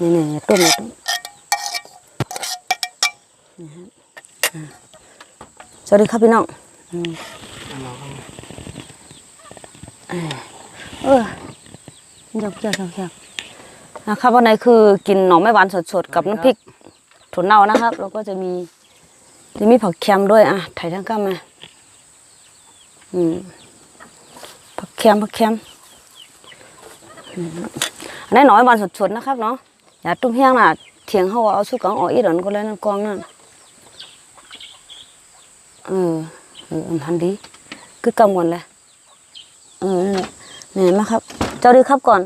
นี่นี่ย่าต้มอย่าต้มนี่ฮะอ่าสวัสดีครับพี่น้องอืมเออเดี๋ยวเกี่ยวเกี่ยวเกี่ยวนะครับวันไหนคือกินหน่อไม้หวานสดๆกับน้ำพริกถั่วเน่านะครับ แล้วก็จะมีจะมีผักแคมด้วยอะถ่ายทั้งก้ามมาอืมผักแคมผักแคมอันนี้หน่อยบานสดๆนะครับเนาะ อย่าตุ้มเฮียงน่ะเถียงเขาว่าเอาสุกังออกอีดอนก็เลยนั่นกองนั่นเออเอออันทันดีคือกำก่อนเลยเออนั่นแหละเนี่ยมาครับ เจ้าดีครับก่อน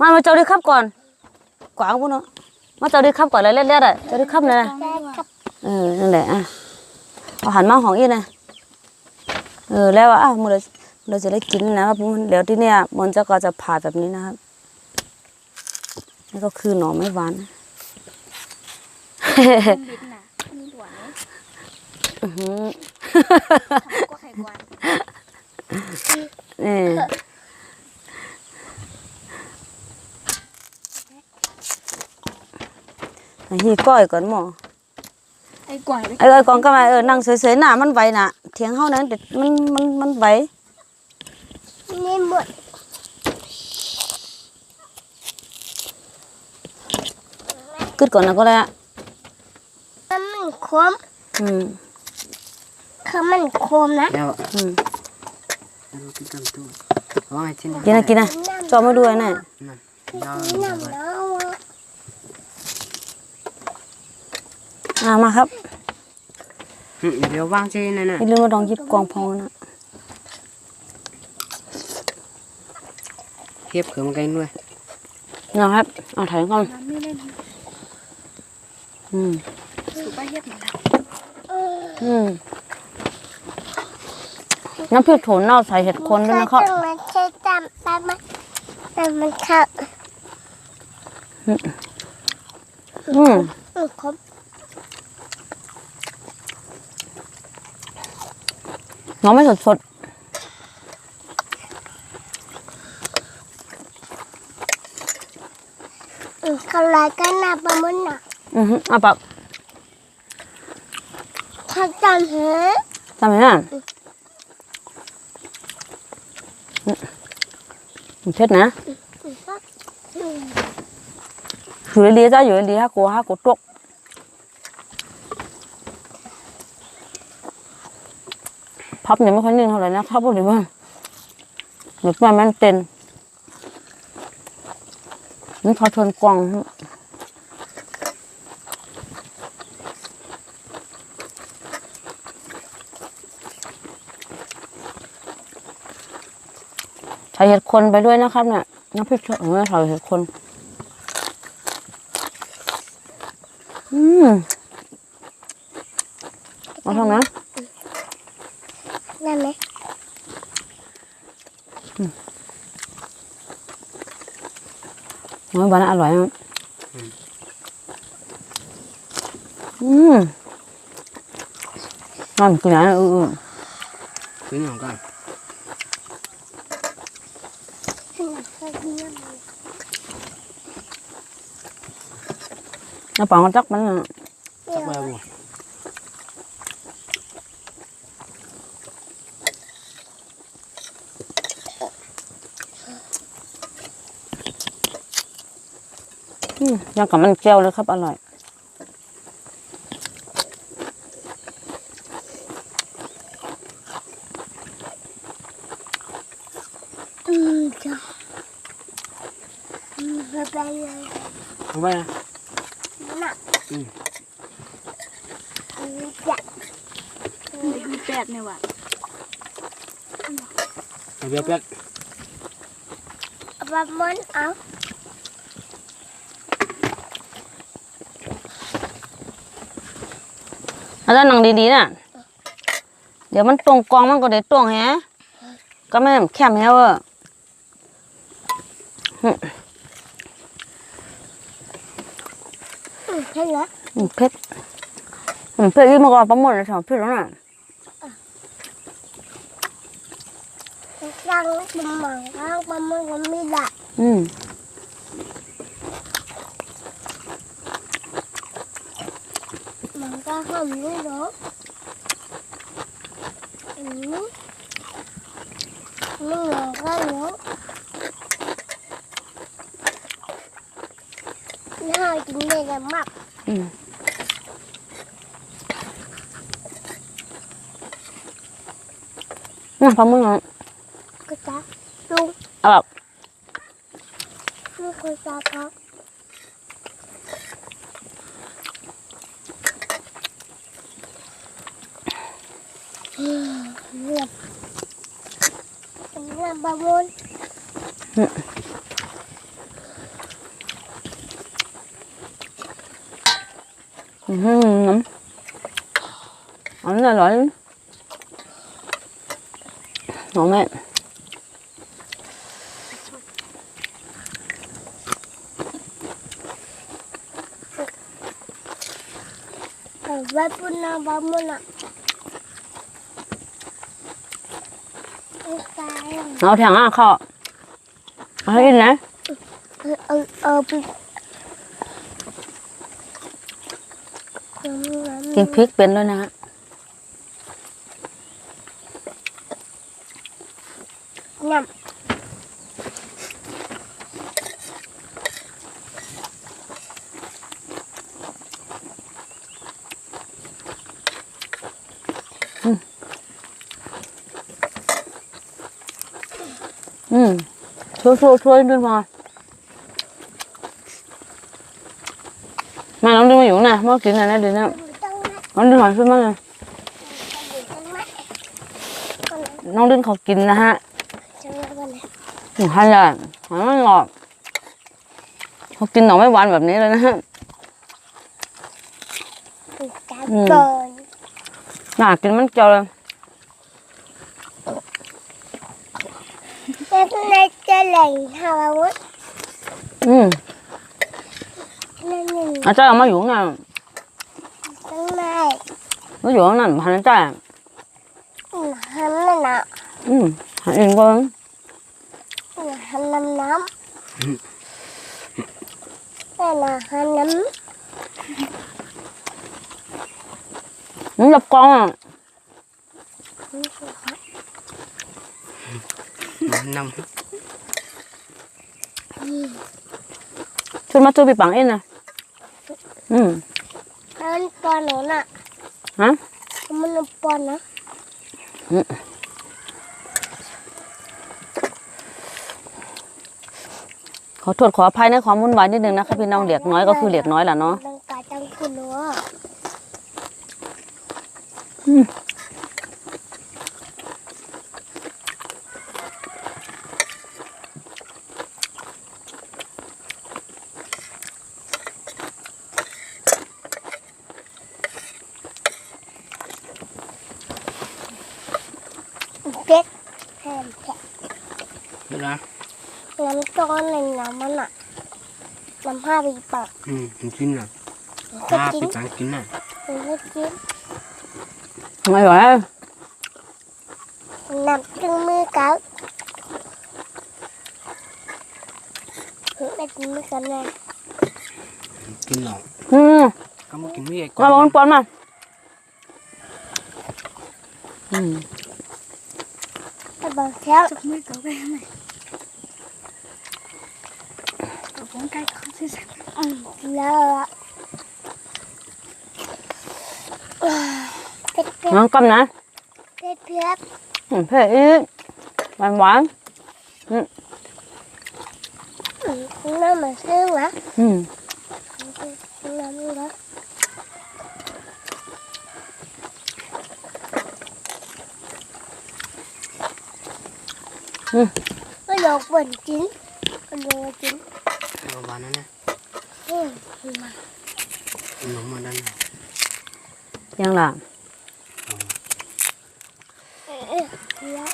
มามาเจ้าดีครับก่อนกวางพวกเนาะมาเจ้าดีครับก่อนเลยเล็ดๆอะเจ้าดีครับเลยนะเออนั่นแหละอะเอาหันมาของอีนะเออแล้วอะมือเราเราจะได้กินนะครับมันเดี๋ยวที่เนี่ยมันจะก็จะผ่าแบบนี้นะครับ นี่ก็คือหน่อไม้หวานบิดน่ะมีหัวไหมอื้อหือก็ไข่กวานนี่ไอ้ฮีก้อยก่อนหมอไอ้กวานไอ้ไอ้กองก็มาเออนั่งเฉยๆหน้ามันไหวน่ะเถียงเฮานั้นแต่มันมันมันไหว นี่หมด กึดก่อนนะก็แล้วมันมันคมอืมคือมันคมนะแล้วอืมแล้วกินกันตู้ว่าไงชิ้นกินนะกินนะจอมาด้วยน่ะนั่นยาวน้ำน้าวอะอ่ามาครับเดี๋ยววางชิ้นนั่นน่ะอย่าลืมมาลองหยิบกองพองนะเทียบเขือมันกันด้วยนะครับเอาถ่ายก่อนน้ำไม่ได้ อืมสูบไปเฮ็ดหน่อยอืมน้ำพริกถั่วเน่าใส่เห็ดคนด้วยนะครับมันใช้ตามตามมันแต่มันเข้าอืมมันคมน้องไม่สดสดอืมเขาลายกันนะประมันน่ะๆ อือฮึอะปักถ้าจำเหรอทำไมน่ะอืมเผ็ดนะอยู่ดีๆจ้าอยู่ดีๆฮะกูฮะกูตกพับเนี่ยไม่ค่อยนิ่งเท่าไหร่นะครับพวกนี้ว่าหรือว่ามันเต้นมันพอทนกวาง ส่เห็ดคนไปด้วยนะครับเนี่ยน้ำพริกเออใส่เห็ดคน อืมเอาทำนะได้ไหมน้อยบานอร่อยนะอืมน้ำกินอะไรนะอือซื้อหน่อยก่อนๆน้ำปองจักมัน น่ะสักใบบัวอืมยังกับมันแก้วเลยครับ อร่อย อืมจ้ะอืมไปไปเลย เอาไว้นะน่ะอืมอืมจ้ะมีแปดเนี่ยว่ะเอาเบี้ยเป็ดเอาประมันเอาแล้วถ้านั่งดีๆน่ะ เดี๋ยวมันตรงกองมันก็ได้ตรงแฮะก็ไม่แคมแฮะเวอ ผ็ดนะอืมเผ็ดอืมเผ็ดยิ่งมาก่อนปั๊มหมดเลยสองเผ็ดแล้วน่ะตั้งมันหมังตั้งมันมันก็ไม่ได้อืมมันก็ทำไม่ได้อืมมันก็เยอะ nó hơi chín đây là mập น่ะพอมึงอะก็จะลุงเอาแบบลุงก็จะพักอืมเงียบเงียบบาบุน อืมน้ำอันนี้อร่อยหอมไหม แต่ว่าปุ่นนะบา บุนอะไอ้ตายอะเอาแทงอะเข้าเอาให้ กินนะเออเออเออไปน้ำน้ำกินพริกเป็นด้วยนะฮะน้ำอืมช่วยช่วยช่วยด้วยมามาน้ องดึงมาอยู่นะมากินอะไรนะเดี๋ยวนี้ต้องนะน้องดึงหอยช่วยมาเลยต้องนะคนไหนน้องดึงเขากินนะฮะจะมาคนไหนหนูให้ยายหอยมันหลอดเขากินหน่อไม้หวานแบบนี้เลยนะฮะการเกินอยากกินมันเจียวเลยเป็นในจะแหล่งฮาวาวุธอืม นั่นหนึ่งอาจารย์เอามาอยู่ไงตั้งในมาอยู่ข้างนั้นพันอาจารย์หันนั่นน่ะ อืมหาเองก็หันน้ำน้ำนั่นน่ะหันน้มันจับกองอะนช่วยมาช่วยปีปังเอ็นนะอืมำนั่นปอนหนูน่ะฮะมันปอนนะขอโทษขออภัยในความวุ่นวายนิดนึงนะคะพี่น้องเหลียกน้อยก็คือเหลียกน้อยแหละเนาะดังกาจังคุณเนาะ เด็กแทนแทนำนี่นะ น้ำก้อนในน้ำมันอะน้ำห้าปีปากอืมมันกินน่ะก็ถ้ากินไปตังกินน่ะมันก็กิน ไม่ไหวน้ำจึงมือเก้าไม่กินมือกันเลยกินหรอกอืมก็มากินวิ่งมาบอกมันปอนมาอืมแต่บางเช้าจับมือกับแม่ไหมกับผม ใกล้เขาสิสักอืมแล้วอะเผ็ดเผ็ดน้องกำนะเผ็ดเผ็ดอืมเผ็ดอีกหวานหวานอืมน้ำมันซื้อวะอืมน้ำมันวะก็ดอกบนจิ้นก็ดอกจิ้น เอาวานนั่นนะอืมมาขนมมาดันน่ะยังล่ะเอ๊ะแล้ว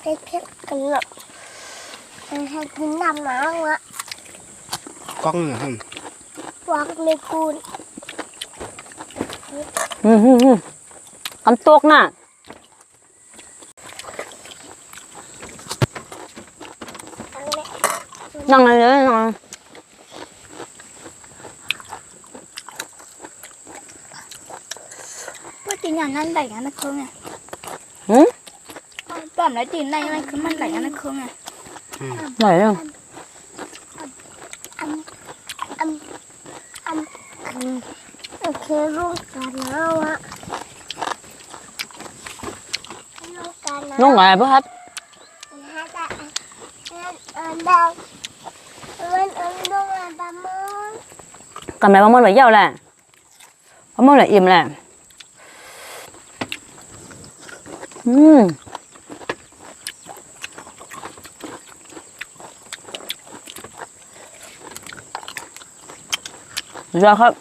เผ็ดเผ็ดกันหรอกให้กินน้ำหนาวอะกล้องน่ะฮะวางในกูนอืมอืมอืมคำตกน่ะ นั่งเลยนอนว่าตีนอย่างนั้นไหลอย่างนั้นคือไงอืมป้อมแล้วตีนไหลอะไรคือมันไหลอย่างนั่นคือไงไหลอะโอเคลูกกันแล้วอะลูกกันแล้วน้องไหนบ้างครับ อินเอินดวงตามือ cầm lại bông môn phải dầu là bông môn là im là Ừm. Dạ không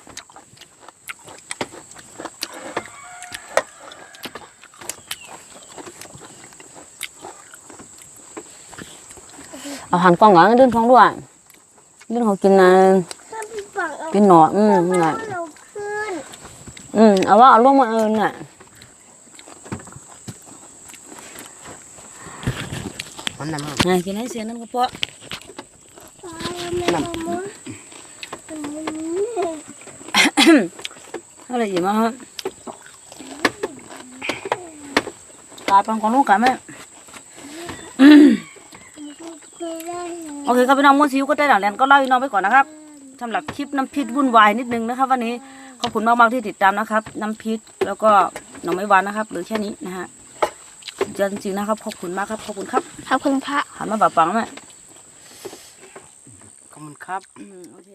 เอาหันกล้องก่อนดึงท้องด้วย ดึงเขากินนะถ้าพี่ฝังเอากินหนออืมไม่น่ะเอาเราขึ้นอืมเอาว่าเอาลงมาเออน่ะมันนำมาไงกินให้เสียนั่นก็เพาะไปไม่เอามืออะไรอีกมั้งฮะตายปังของลูกกันไหมโอ เคครับพี่น้องม้วนซิวก็ได้หลังแลนก็เล่าพี่น้องไปก่อนนะครับสำหรับคลิปน้ำพริกวุ่นวายนิดนึงนะครับ วันนี้ขอบคุณมากๆที่ติดตามนะครับ น้ำพริกแล้วก็หน่อไม้หวานนะครับ หรือแค่นี้นะฮะสุดยอดจริงๆนะครับขอบคุณมากครับขอบคุณครับขอบคุณพระหันมาแบบปังไหมขอบคุณครับอืมโอเค